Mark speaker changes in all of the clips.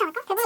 Speaker 1: ちゃうか手ぶい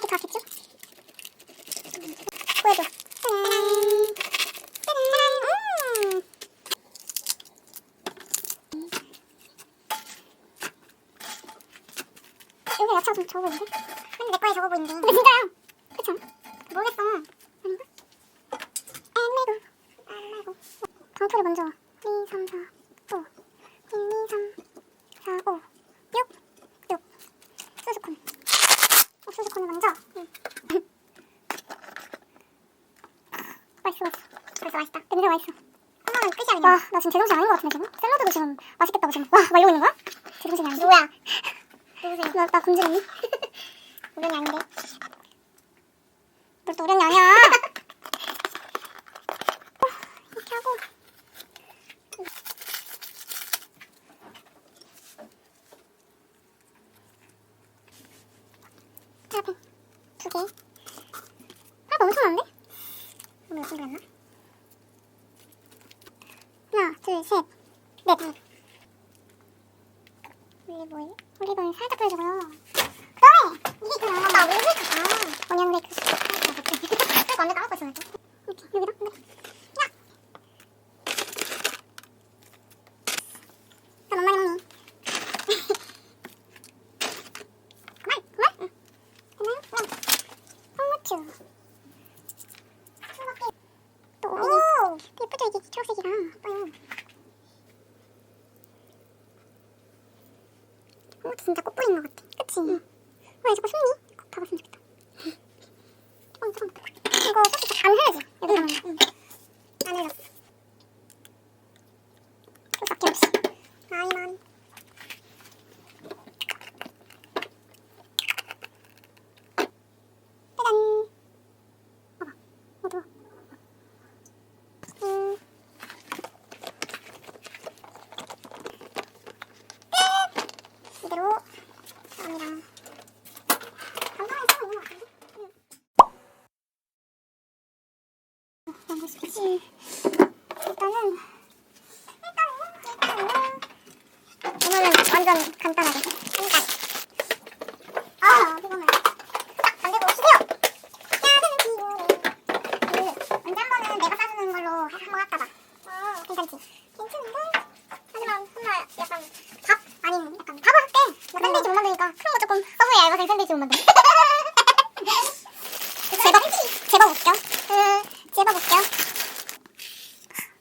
Speaker 1: pocket, pocket. 하세요. 나, 나 금지됐니? 노령이 아닌데. 너 노령이 아니야. 진짜 꽃보인 것 같아. 그치? 응.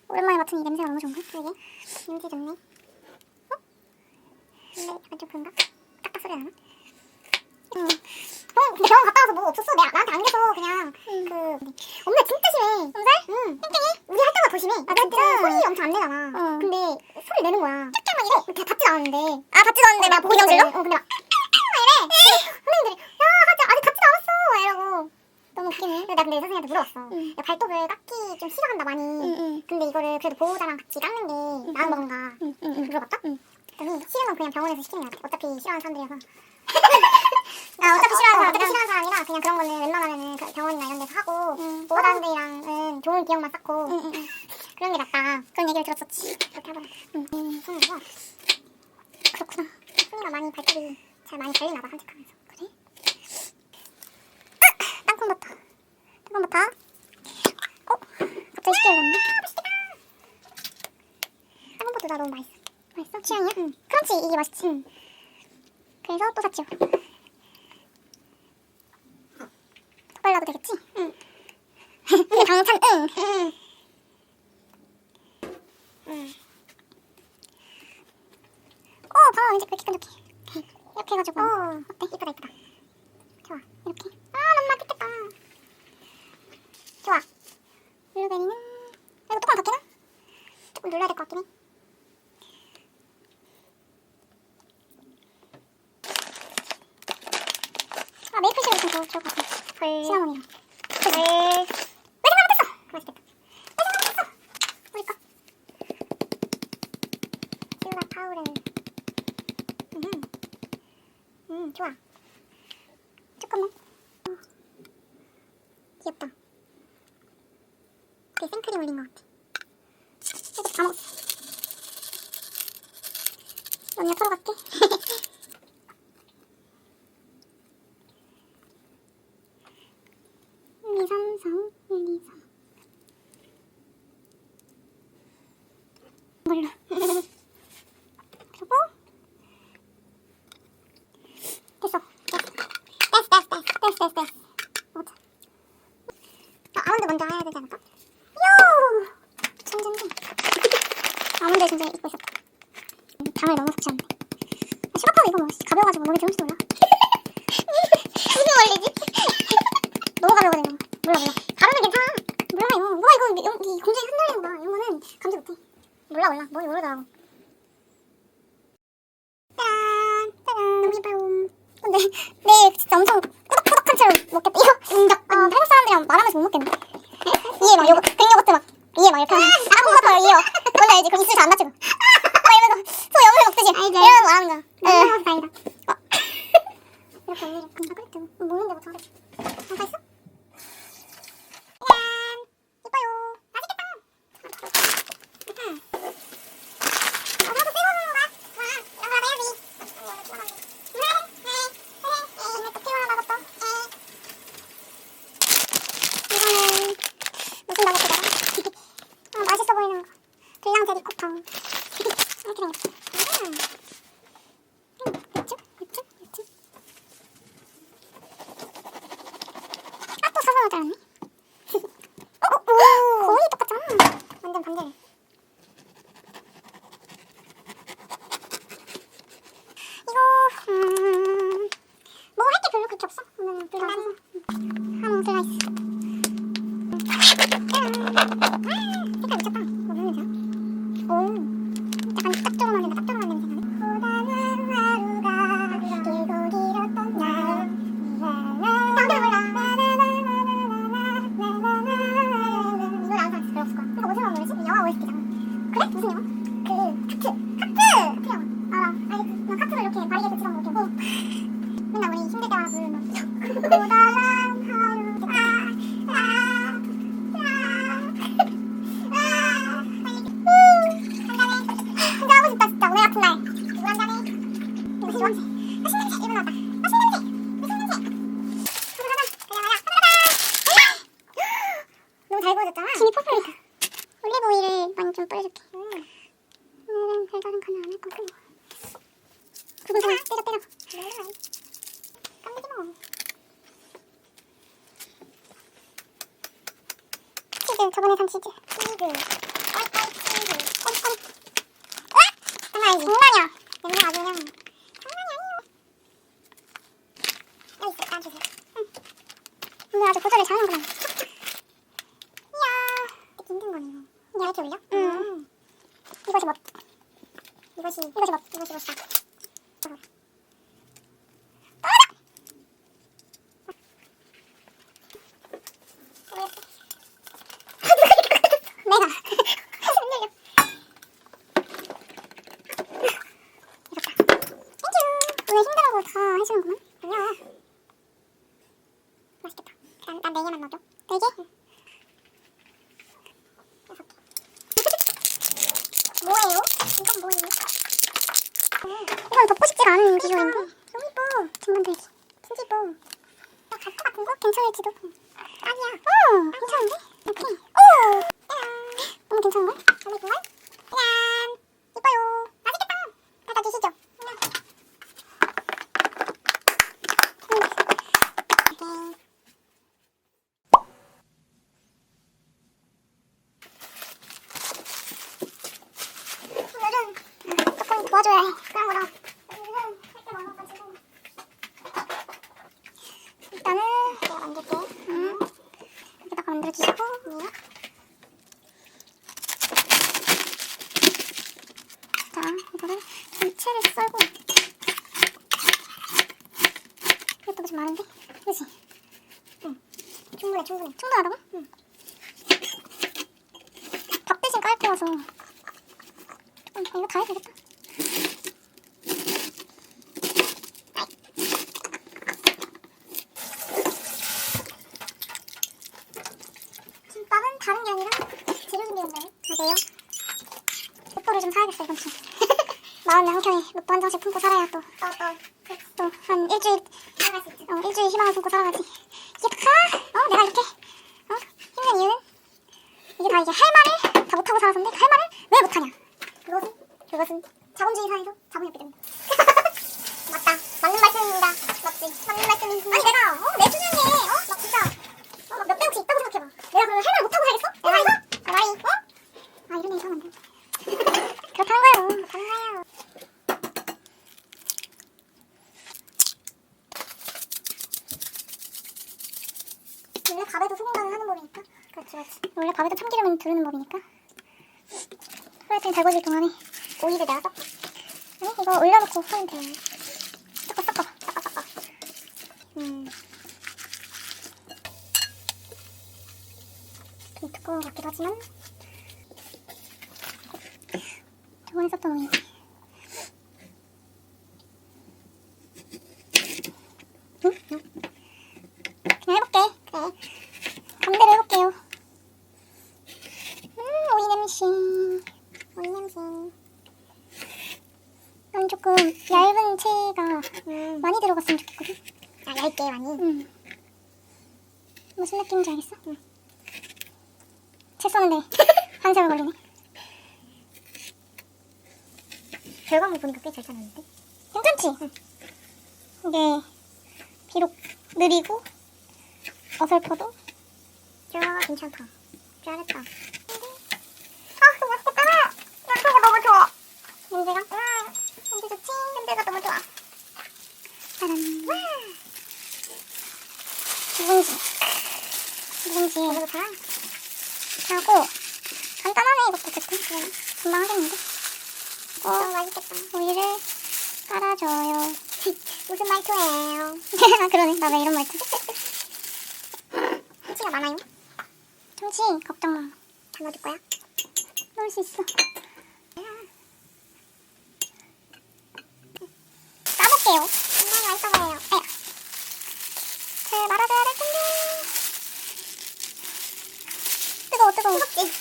Speaker 1: 오랜만에 맡은 이 냄새가 너무 좋은가? 그게 냄새 좋네. 어? 근데 약간 좀 그런가? 딱딱 소리 나나? 응. 병원, 근데 병원 갔다 와서 뭐 없었어. 내가 나한테 안 그래서 그냥 그 엄마 진짜 심해. 정말? 응. 땡땡해? 우리 할 때보다 더 심해. 아 진짜? 소리 엄청 안 내잖아. 어. 근데 소리 내는 거야. 쫙쫙 어, 막 어,
Speaker 2: 이래. 다 받지도 않는데 아 받지도 않는데 나 보고 있는 어, 근데 막 이래. 웃기네. 근데 나 근데 선생님한테 물어봤어. 야, 발톱을 깎기 좀 싫어한다 많이. 근데 이거를 그래도 보호자랑 같이 깎는 게 나은 건가? 물어봤다? 그랬더니 싫으면 그냥 병원에서 시키는 게 낫다. 어차피 싫어하는 사람들이라서. 아, 어차피 싫어하는 사람, 어차피 싫어하는 사람이라 그냥 그런 거는 웬만하면은 그 병원이나 이런 데서 하고 보호자들이랑은 좋은 기억만 쌓고 그런 게 낫다. 그런 얘기를 들었었지. 그렇게 하더라고. 음, 손으로. 그렇구나. 손이가 많이 발톱이 잘 많이 달리나 봐 산책하면서. 그래? 아! 땅콩버터. 땅콩버터. 어? 갑자기 쉽게 올랐네. 땅콩버터 나 너무 맛있어. 맛있어? 취향이야? 응. 크런치 이게 맛있지. 응. 그래서 또 샀죠. 더 발라도 되겠지? 응. 근데 방탄 응. 응. 응. 어, 봐봐, 왠지 그렇게 끈적해. 이렇게 해가지고. 어, 어때? 이쁘다, 이쁘다. 좋아, 이렇게. 아, 너무 맛있겠다. 좋아. 블루베리는, 아, 이거 뚜껑 닫히나? 조금 눌러야 될 것 같긴 해. 아, 메이플 시럽 좀 좋을 것 같아. 헐. 시나몬이랑. 헐. 왜 생각 못했어? 맛있겠다. 왜 생각 못했어? 거. 슈가 파우르. 음. 음, 좋아. 조금만. 어. 귀엽다. 되게 생크림 올린 것 같아. 이거 다 먹었어. 언니가 털어갈게. 미삼성, 일이삼. 몰라. 그리고 됐어. 됐어. 됐어, 됐어, 됐어, 됐어, 됐어. 먹자. 아, 아몬드 먼저 해야 되지 않을까? 요! 천천히. 아몬드 진짜 입고 있었다. 당을 너무 섭취한데. 아, 수박하고 이거 뭐 가벼워가지고 몸에 좋을지도 몰라. 무슨 원리지? 너무 가벼거든요. 몰라 몰라. 가루는 괜찮아. 몰라 이거. 와 이거 이, 이 공중에 흩날리는 거봐. 이런 거는 감지 못해. 몰라 몰라. 뭔지 모르더라고. 짜란 짜란. 예뻐요. 근데 내일 진짜 엄청 꾸덕꾸덕한 채로 먹겠다. 이거 인정. 어, 한국 사람들이랑 말하면서 못 먹겠네. 이에 막 요거 그릭 요거트 막 이에 막 이렇게 하면 아무것도 이에요. 뭔지 알지? 그럼 입술 잘안 다치고. 막 이러면서 소 염을 먹듯이 이러면서 말하는 거야. 너무 다행이다. 어. 이렇게 올리려. 아 그래? 먹는데 뭐 잘해. 안 있어? 짠! 이뻐요. 맛있겠다. 음. 어, 나도 찍어 먹는 거야. 와, 이거 받아야지. 네, 네, 네, 네. 이것도 찍어 먹었어. 네. 이거는 무슨 나무들어? 어, 맛있어 보이는 거. 불 그 치즈 저번에 산 치즈. 치즈. 꼴꼴 치즈. 꼴꼴. 으악! 장난 아니지. 장난이야. 냄새 아주 그냥 장난이 아니에요. 여기 있어. 따주세요. 응. 오늘 아주 고조를 잘하는구나. 이야. 되게 힘든 거네 이거. 이게 이렇게 올려? 응. 이것이 뭐
Speaker 1: 이것이 이것이 뭐 이것이 뭐다. 떨어져. 내가 손 열려. 이겼다. 오늘 힘들어도 다 해주는구만. 아니야. 맛있겠다. 난, 난네 개만 넣어줘. 네 개? 여섯 개. 뭐예요? 이건 뭐예요? 음, 이건 덮고 싶지가 않은 비주얼인데. 너무 이뻐. 등반들기. 진짜 이뻐. 나갈것 같은 거? 괜찮을지도. 아니야. 오! 괜찮은데? 이렇게. 오! 짜란. 너무 괜찮은걸? 너무 이쁜걸? 짜란. 이뻐요. 맛있겠다. 받아주시죠. 음. 이렇게. 오늘은 조금 도와줘야 해. 그런 거라. 오늘은 할게 많아가지고. 일단은 내가 만들게. 응. 여기다가 만들어주시고. 네. 자, 이거를 전체를 썰고. 이것도 좀 많은데? 그지? 응. 충분해, 충분해. 충분하다고? 응. 밥 대신 깔 거여서. 조금, 이거 다 해도 되겠다. 김밥은 다른 게 아니라 재료 맞아요. 로또를 좀 사야겠어 이번 주. 마음의 한 켠에 로또 한 장씩 품고 살아야 또. 또한 일주일 어, 일주일 희망을 품고 살아가지. 이게 다 어? 내가 이렇게 어? 힘든 이유는 이게 다 이게 할 말을 다 못하고 살아서인데 그 할 말을 왜 못하냐? 그것은 그것은 자본주의 사회에서 자본이 없기 때문에. 맞다. 맞는 말씀입니다. 맞지? 맞는 말씀입니다. 아니 내가 어? 내 수준에 어? 막 진짜 어, 막몇 배우치 있다고 생각해봐. 내가 그걸 할말 못하고 살겠어? 내가 이거? 아, 말이 어? 아 이런 안 돼. 그렇다는 거예요. 그렇다는 거예요. 원래 밥에도 소금간을 하는 법이니까. 그렇지, 그렇지. 원래 밥에도 참기름을 두르는 법이니까. 프라이팬 달궈질 동안에 오일을 내가 섞어. 아니, 이거 올려놓고 하면 돼. 섞어, 섞어. 섞어, 섞어. 음. 좀 두꺼운 것 같기도 하지만. 썼던 오일. 응? 응. 그냥 해볼게. 그래. 감대로 해볼게요. 음, 오이 냄새. 오이 냄새. 난 조금 얇은 채가 많이 들어갔으면 좋겠거든. 아, 얇게 많이? 응. 무슨 느낌인지 알겠어? 응. 채 써는데 한 세월 걸리네. 결과물 보니까 꽤잘 짜놨는데? 괜찮지? 응. 이게 비록 느리고 어설퍼도 야 괜찮다. 잘했다. 아 맛있겠다 냄새가 너무 좋아. 냄새가? 응. 냄새 좋지? 냄새가 너무 좋아. 짜란 묵은지. 묵은지 이거 다 하고 간단하네 이것도. 그래 금방 하겠는데 어, 맛있겠다 우유를 깔아줘요 무슨 말투예요? 아 그러네 나 왜 이런 말투 참치가 많아요? 참치 걱정 마. 다 넣어줄 거야? 넣을 수 있어. 까볼게요. 정말 맛있어 보여요. 에야. 잘 말아줘야 될 텐데. 뜨거워 뜨거워. 뜨겁지?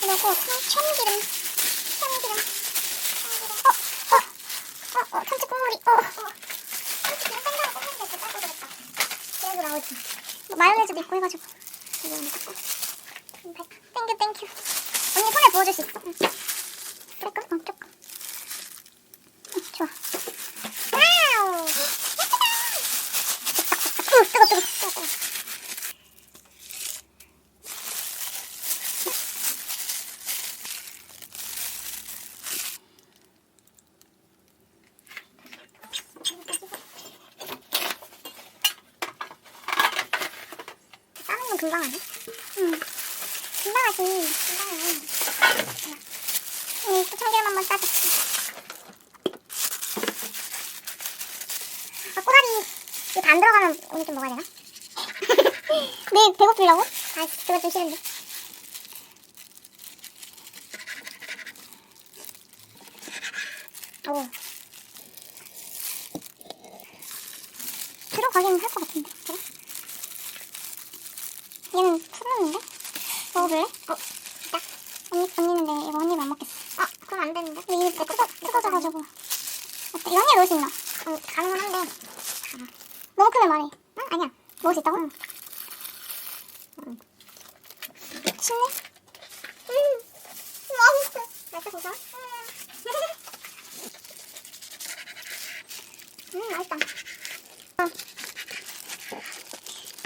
Speaker 1: 그리고 참기름. 참기름. 어, 어, 어, 어, 참치 국물이. 어, 어. 참치기름 생각을 꽂는데 그 짜고 그랬다. 그래도 나오지. 뭐 마요네즈도 있고 해가지고 이거 오늘 닦고 음, 됐다. 땡큐 땡큐 언니 손에 부어줄 수 있어 응. 그럴까? 어 조금 응, 좋아 와우 예쁘다 으 뜨거 뜨거 뜨거 뜨거 싸는 건 금방 하네. 응. 금방 하지. 금방 해. 응, 또 참기름 한번 짜줄게. 다 안 들어가면 오늘 좀 먹어야 되나? 내일 배고프려고? 아, 그거 좀 싫은데. 오. 들어가기는 할것 같은데. 그래? 얘는 풀었는데? 먹어볼래? 어, 딱. 언니, 언니는 내 이거 언니는 안 먹겠어. 아, 그럼 안 되는데? 근데 이게 뜨거, 뜨거져가지고. 어때? 이거 언니가 넣을 수 있나? 응, 가능은 한데. 너무 크면 말해. 응? 아니야. 먹을 수 있다고? 응. 쉽네? 음, 맛있어. 맛있어, 진짜? 음, 맛있다. 어.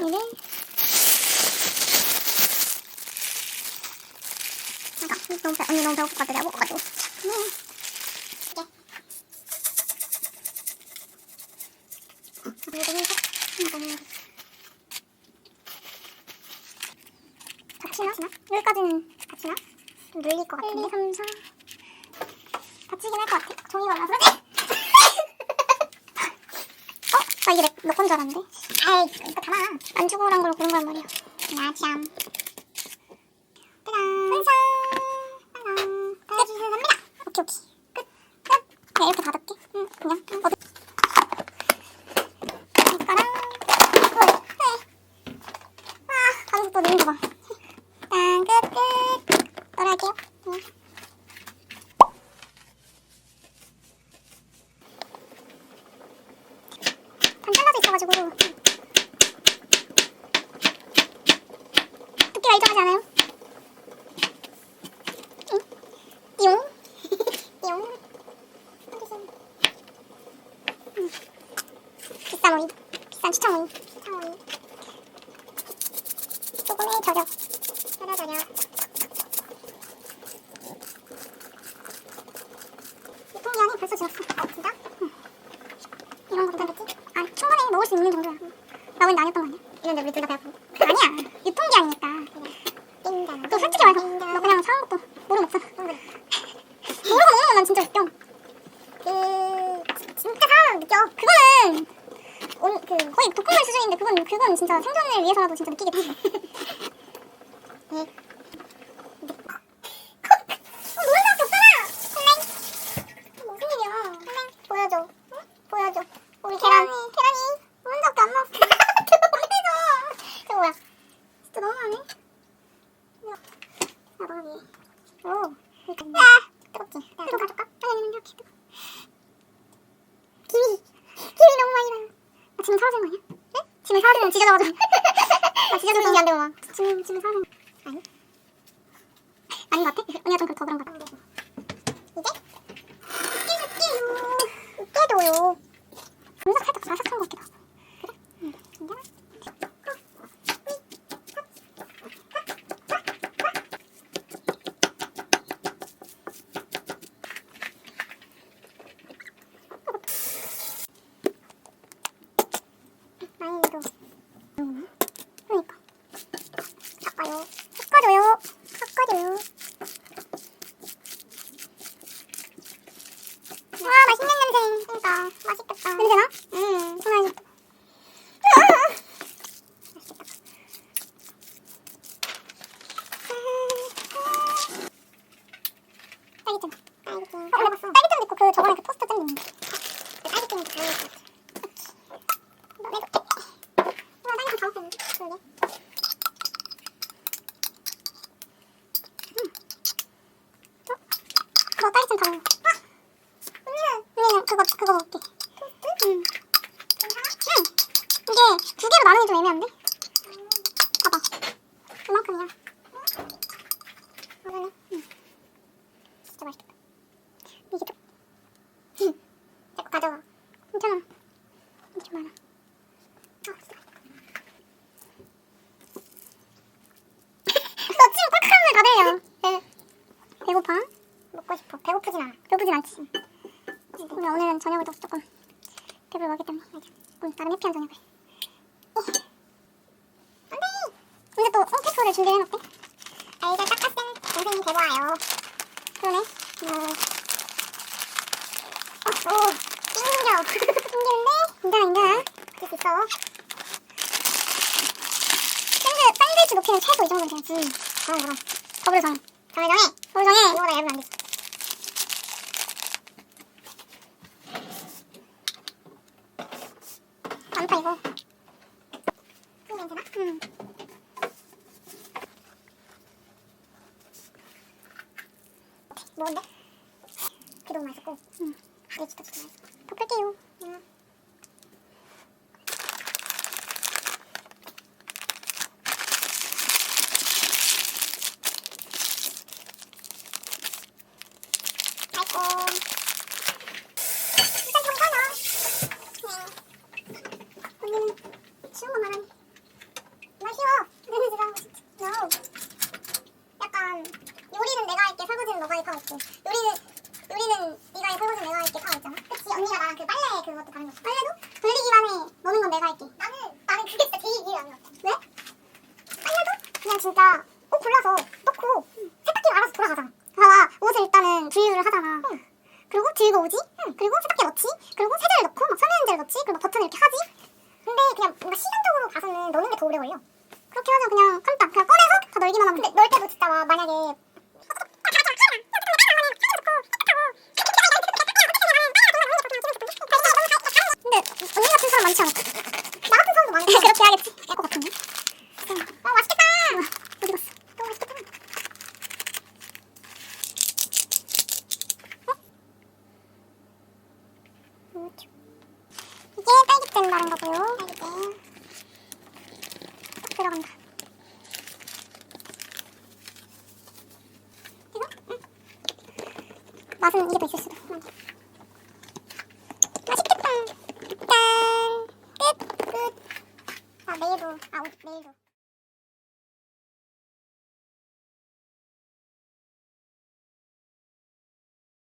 Speaker 1: 얘를. 잠깐, 너무 배, 언니 너무 같아. 내가 먹어가지고. 같이 나? 여기까지는 같이 나? 좀 늘릴 것 같은데? 1, 2, 3, 4 다치긴 할 것 같아 종이가 올라서 어? 나 이게 내, 너건 줄 알았는데 아이 이거 담아 안 죽어란 걸 고른 거란 말이야 야참 짜잔 완성 완성 끝 오케이 오케이 끝 끝. 그냥 이렇게 닫을게 응 그냥 어디 젓가락 어, 네. 아 가면서 또 넣는 거봐 일단 끝끝 떨어할게요 네. 반 잘라져 있어가지고 두께가 일정하지 않아요? 응? 띠용 띠용 음. 비싼 오이 비싼 추천 오이 추천 오이 조금의 저력 저력 저력 유통기한이 벌써 지났어 어 진짜? 응. 이런 거 괜찮겠지? 아 충분히 먹을 수 있는 정도야. 나머지 아니었던 거 아니야? 이런데 우리 둘 다 배고프 아니야. 유통기한이니까. 또 솔직히 말해서 너 그냥 사온 것도 모르 먹잖아 모르고 먹는 건난 진짜 웃겨. 그 진짜 사람 느껴. 그거는 온, 그 거의 독극물 수준인데 그건 그건 진짜 생존을 위해서라도 진짜 느끼겠다 네. 어, 노래 밖에 없잖아! 슬랭! 무슨 일이야? 슬랭, 보여줘. 응? 보여줘. 우리 계란이, 계란이 노른자밖에 안 나왔어. 어때서? 저거 뭐야? 진짜 너무하네. 야, 너무 위해. 오. 그러니까. 야! 뜨겁지? 좀 가져올까? 아니, 아니, 이렇게 뜨거. 기위. 기위 너무 많이 나요. 나 지금 사라진 거 아니야? 네? 지금 사라지면 지져져가지고. 나 지져져서 이게 안 되고 막. 지금, 지금 사라진 거. 아니? 아닌 것 같아? 언니가 좀더 그런 것 같아. 이제 깨도요. 분석 살짝 바삭한 것 같기도 하고. 그래? 응. 괜찮아? 난이도. 음. 그러니까. 섞어요. 섞어줘요. 섞어줘요. 와 맛있는 냄새. 그러니까 맛있겠다. 냄새나? 응. 정말 맛있겠다. 맛있겠다. 딸기잼. 딸기잼. 어, 근데 딸기잼도 있고 그 저번에 그 토스트 잼도 있는데. 그 딸기잼이 다 있는 것 같아. 너네도. 와 딸기 다 먹겠는데? 그러게. 너 딸기잼 다 먹어. 언니는? 언니는 그거 그거 먹게. 토스트? 응. 괜찮아? 응. 이게 두 개로 나누기 좀 애매한데? 봐봐. 이만큼이야. 이거는? 응. 진짜 맛있겠다. 이게 좀. 응. 내거 가져가. 괜찮아. 좀 많아. 아. 너 지금 다 들려. 배, 배고파? 먹고 싶어. 배고프진 않아. 배고프진 않지. 근데 오늘은 저녁을 또 조금 배불러기 때문에 맞아. 오늘 나름 해피한 저녁을. 안돼. 근데 또 홈케이크를 준비해놨대. 알잘 닦았음. 동생이 대보아요. 그러네. 어, 어, 어 찡겨. 찡겨인데? 인다, 인다. 수 있어. 샌드, 샌드위치 높이는 최소 이 정도는 되지. 정해, 정해. 거부를 정해. 정해, 정해. 거부 정해. 이거보다 얇으면 안 되지. 안파 이거. 좀 괜찮아? 음. 뭔데? 귀도 맛있고. 응. 아, 이게 진짜 맛있어. 덮을게요. 사람 많지 않아. 나 같은 사람도 많아. 그렇게 해야겠지. 어, 어, 될것 같은데?